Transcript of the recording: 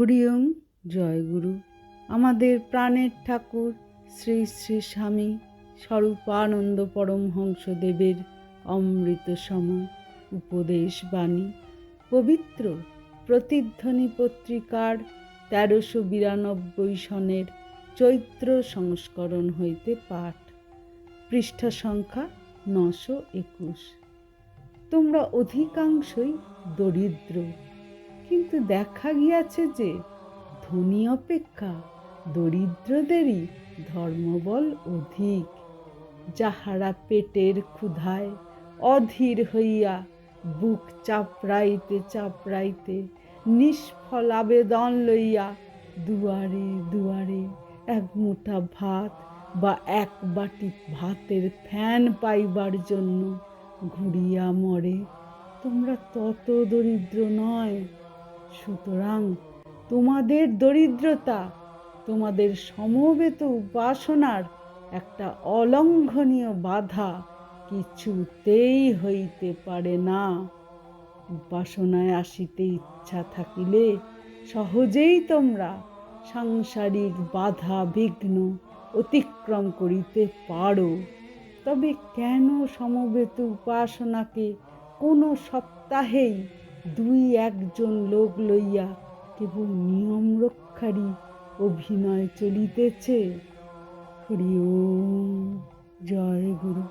হরিওম, জয়গুরু। আমাদের প্রাণের ঠাকুর শ্রী শ্রী স্বামী স্বরূপানন্দ পরমহংসদেবের অমৃত সম উপদেশ বাণী। পবিত্র প্রতিধ্বনি পত্রিকার তেরোশো বিরানব্বই সনের চৈত্র সংস্করণ হইতে পাঠ। পৃষ্ঠা সংখ্যা নশো একুশ। তোমরা অধিকাংশই দরিদ্র। কিন্তু দেখা গিয়াছে যে ধনী অপেক্ষা দরিদ্রদেরই ধর্মবল অধিক, যাহারা পেটের ক্ষুধায় অধীর হইয়া বুক চাপড়াইতে চাপড়াইতে নিষ্ফল আবেদন লইয়া দুয়ারে দুয়ারে এক মুঠা ভাত বা এক বাটি ভাতের ফ্যান পাইবার জন্য ঘুরিয়া মরে। তোমরা তত দরিদ্র নয়। সুতরাং তোমাদের দরিদ্রতা, তোমাদের সমবেত উপাসনার একটা অলঙ্ঘনীয় বাধা কিছুতেই হইতে পারে না। উপাসনায় আসিতে ইচ্ছা থাকিলে সহজেই তোমরা সাংসারিক বাধা, বিঘ্ন অতিক্রম করিতে পারো। তবে কেন সমবেত উপাসনাকে কোনো সপ্তাহেই দুই একজন লোক লইয়া কেবল নিয়ম রক্ষারই অভিনয় চলিতেছে। হরি ওম জয় গুরু।